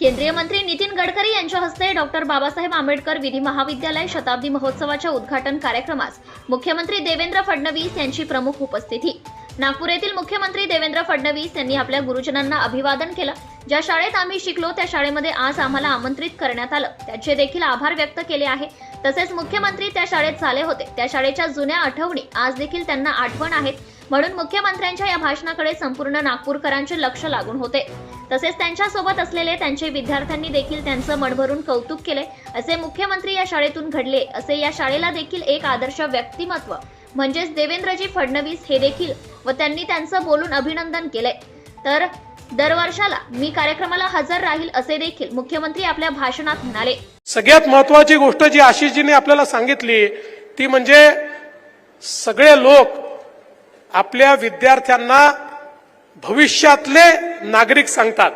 केंद्रीय मंत्री नितीन गडकरी यांच्या हस्ते डॉक्टर बाबासाहेब आंबेडकर विधी महाविद्यालय शताब्दी महोत्सवाच्या उद्घाटन कार्यक्रमास मुख्यमंत्री देवेंद्र फडणवीस यांची प्रमुख उपस्थिती. नागपूर येथील मुख्यमंत्री देवेंद्र फडणवीस यांनी आपल्या गुरुजनांना अभिवादन केलं. ज्या शाळेत आम्ही शिकलो त्या शाळेमध्ये आज आम्हाला आमंत्रित करण्यात आलं. त्याचे देखील आभार व्यक्त केले आहे. तसेच मुख्यमंत्री त्या शाळेत झाले होते. त्या शाळेच्या जुन्या आठवणी आज देखील त्यांना आठवण आहेत. म्हणून मुख्यमंत्र्यांच्या या भाषणाकडे संपूर्ण नागपूरकरांचे लक्ष लागून होते. तसेच त्यांच्यासोबत असलेले त्यांचे विद्यार्थ्यांनी देखील त्यांचं मनभरून कौतुक केले. असे मुख्यमंत्री या शाळेतून घडले. असे या शाळेला देखील एक आदर्श व्यक्तिमत्व म्हणजेच देवेंद्रजी फडणवीस हे देखील व त्यांनी त्यांचं बोलून अभिनंदन केले. तर दरवर्षाला मी कार्यक्रमाला हजर राहील असे देखील मुख्यमंत्री आपल्या भाषणात म्हणाले. सगळ्यात महत्वाची गोष्ट जी आशिषजीने आपल्याला सांगितली ती म्हणजे सगळे लोक आपल्या विद्यार्थ्यांना भविष्यातले नागरिक सांगतात.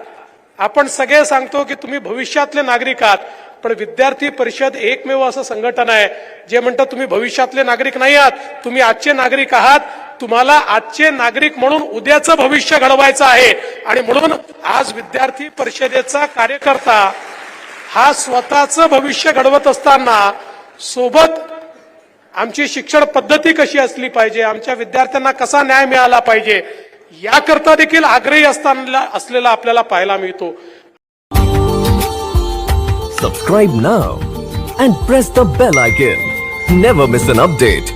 आपण सगळे सांगतो की तुम्ही भविष्यातले नागरिक आहात पण विद्यार्थी परिषद एकमेव असं संघटन आहे जे म्हणतात तुम्ही भविष्यातले नागरिक नाही आहात तुम्ही आजचे नागरिक आहात तुम्हाला आजचे नागरिक म्हणून उद्याचं भविष्य घडवायचं आहे. आणि म्हणून आज विद्यार्थी परिषदेचा कार्यकर्ता हा स्वतःचं भविष्य घडवत असताना सोबत आमची शिक्षण पद्धती कशी असली पाहिजे? आमच्या विद्यार्थ्यांना कसा न्याय मिळाला पाहिजे? याकरता देखील आग्रही असताना असलेला आपल्याला पाहायला मिळतो. Subscribe now and press the bell icon never miss an update